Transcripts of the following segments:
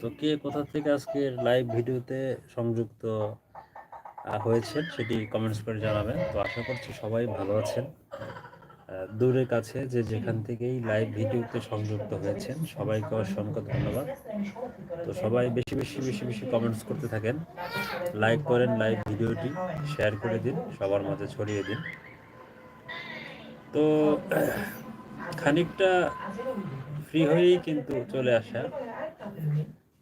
তো কে কোথা থেকে আজকে লাইভ ভিডিওতে সংযুক্ত হয়েছেন সেটি কমেন্টস করে জানাবেন। তো আশা করছি সবাই ভালো আছেন। দূরে কাছে যে যেখান থেকেই লাইভ ভিডিওতে সংযুক্ত হয়েছেন সবাইকে অসংখ্য ধন্যবাদ। তো সবাই বেশি বেশি বেশি বেশি কমেন্টস করতে থাকেন। লাইক করেন লাইভ ভিডিওটি শেয়ার করে দিন সবার মাঝে ছড়িয়ে দিন। তো, খানিকটা ফ্রি হয়েই কিন্তু চলে আসা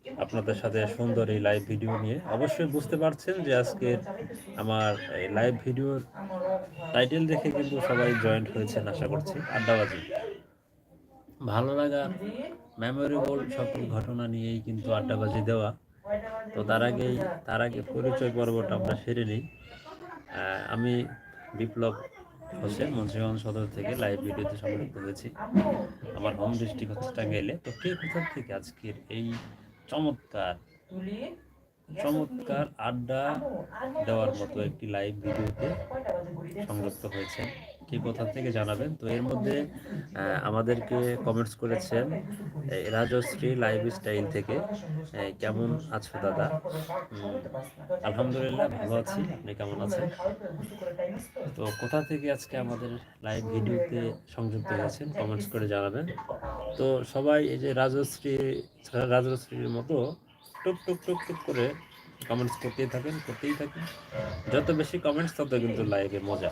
আপনাদের সাথে সুন্দর এই লাইভ ভিডিও নিয়ে। অবশ্যই বুঝতে পারছেন যে আজকে আমার এই লাইভ ভিডিওর টাইটেল দেখে কিন্তু সবাই জয়েন্ট হয়েছেন আশা করছি। আড্ডাবাজি ভালো লাগা মেমোরেবল সকল ঘটনা নিয়েই কিন্তু আড্ডাবাজি দেওয়া। তো তার আগেই, তার আগে পরিচয় পর্বটা আমরা সেরে নিই। আমি বিপ্লব হোসেন মুন্সিগঞ্জ সদর থেকে লাইভ ভিডিওতে সংযুক্ত হয়েছি। আমার হোম ডিস্ট্রিক্ট হচ্ছে টাঙ্গাইলে। তো কে কোথার থেকে আজকের এই চমৎকার চমৎকার আড্ডা দেওয়ার মতো একটি লাইভ ভিডিওতে সংযুক্ত হয়েছে কে কোথা থেকে জানাবেন? তো এর মধ্যে আমাদেরকে কমেন্টস করেছেন রাজশ্রী লাইভ স্টাইল থেকে কেমন আছো দাদা? আলহামদুলিল্লাহ ভালো আছি, আপনি কেমন আছেন? তো কোথা থেকে আজকে আমাদের লাইভ ভিডিওতে সংযুক্ত হয়েছেন কমেন্টস করে জানাবেন। তো সবাই এই যে রাজশ্রী, রাজশ্রীর মতো টুক টুক টুক টুক করে কমেন্টস করতেই থাকেন করতেই থাকেন। যত বেশি কমেন্টস তত কিন্তু লাইভে মজা।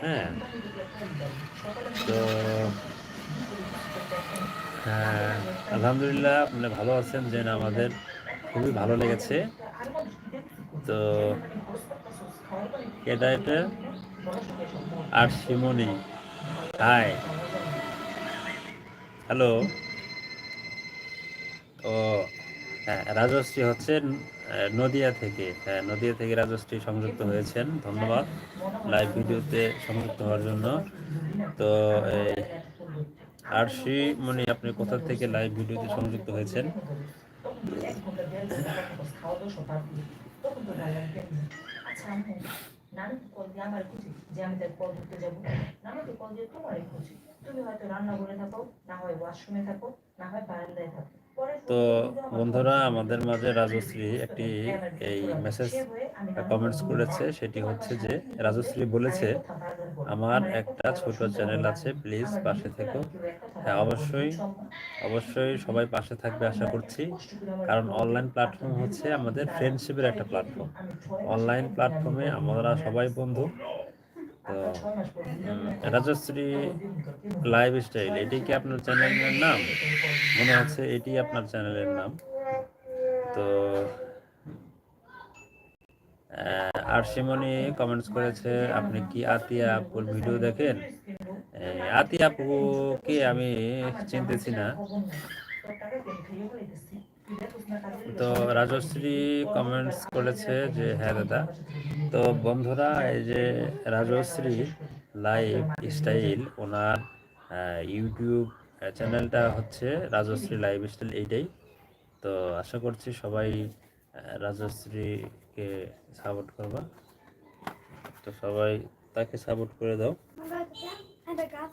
হ্যাঁ। তো হ্যাঁ আলহামদুলিল্লাহ আপনি ভালো আছেন যে না আমাদের খুবই ভালো লেগেছে। তো এটা এটা আর শিমনি হাই। হ্যালো। ও হ্যাঁ রাজশ্রী হচ্ছেন আহ, নদিয়া থেকে হ্যাঁ নদিয়া থেকে রাজশ্রী সংযুক্ত হয়েছেন। ধন্যবাদ। লাইভ ভিডিওতে সংযুক্ত হওয়ার জন্য। তো আরশি মনি, আপনি কোথা থেকে লাইভ ভিডিওতে সংযুক্ত হয়েছেন? খুঁজি। তুমি হয়তো রান্না করে থাকো, না হয় ওয়াশরুমে থাকো, না হয় বারান্দায় থাকো। তো বন্ধুরা, আমাদের মাঝে রাজশ্রী একটি এই মেসেজ কমেন্টস করেছে। সেটি হচ্ছে যে, রাজশ্রী বলেছে, আমার একটা ছোট চ্যানেল আছে প্লিজ পাশে থেকো। হ্যাঁ অবশ্যই অবশ্যই সবাই পাশে থাকবে আশা করছি। কারণ অনলাইন প্ল্যাটফর্ম হচ্ছে আমাদের ফ্রেন্ডশিপের একটা প্ল্যাটফর্ম অনলাইন প্ল্যাটফর্মে আমরা সবাই বন্ধু। রাজশ্রী লাইফ স্টাইল এটি কি আপনার চ্যানেলের নাম? মনে হচ্ছে এটি আপনার চ্যানেলের নাম। তো আর সিমনি কমেন্টস করেছে, আপনি কি আতিয়া আপুর ভিডিও দেখেন? আতিয়া আপুকে আমি চিনতেছি না। তো রাজশ্রী কমেন্টস করেছে যে হ্যাঁ দাদা। তো বন্ধুরা, এই যে রাজশ্রী লাইভ স্টাইল ওনার ইউটিউব চ্যানেলটা হচ্ছে রাজশ্রী লাইফ স্টাইল এইটাই। তো আশা করছি সবাই রাজশ্রীকে সাপোর্ট করবা। তো সবাই তাকে সাপোর্ট করে দাও।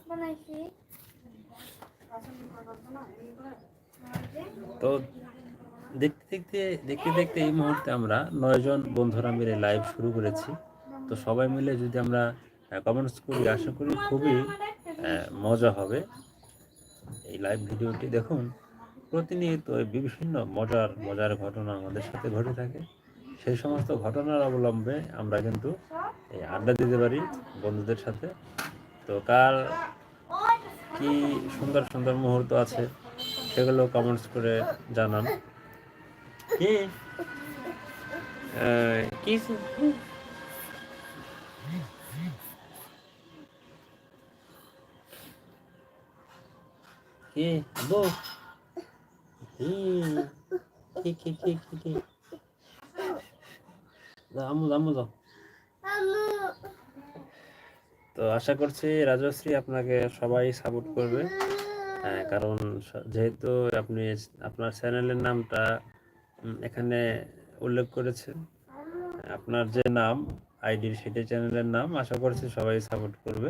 বানাইছি। তো দেখতে দেখতে দেখতে দেখতে এই মুহূর্তে আমরা নয়জন বন্ধুরা মিলে লাইভ শুরু করেছি। তো সবাই মিলে যদি আমরা কমেন্টস করি, আশা করি খুবই মজা হবে। এই লাইভ ভিডিওটি দেখুন, প্রতিনিয়ত বিভিন্ন মজার মজার ঘটনা আমাদের সাথে ঘটে থাকে। সেই সমস্ত ঘটনার অবলম্বে আমরা কিন্তু এই আড্ডা দিতে পারি বন্ধুদের সাথে। তো কার কি সুন্দর সুন্দর মুহূর্ত আছে? সেগুলো কমেন্টস করে জানান। কি? কি কি? আব্বু কি? কি কি কি কি কি? যাও, আম্মু যাও, আম্মু যাও তো আশা করছি রাজশ্রী আপনাকে সবাই সাপোর্ট করবে। হ্যাঁ, কারণ যেহেতু আপনি আপনার চ্যানেলের নামটা এখানে উল্লেখ করেছেন আপনার যে নাম আইডির সেটা চ্যানেলের নাম আশা করছি সবাই সাপোর্ট করবে।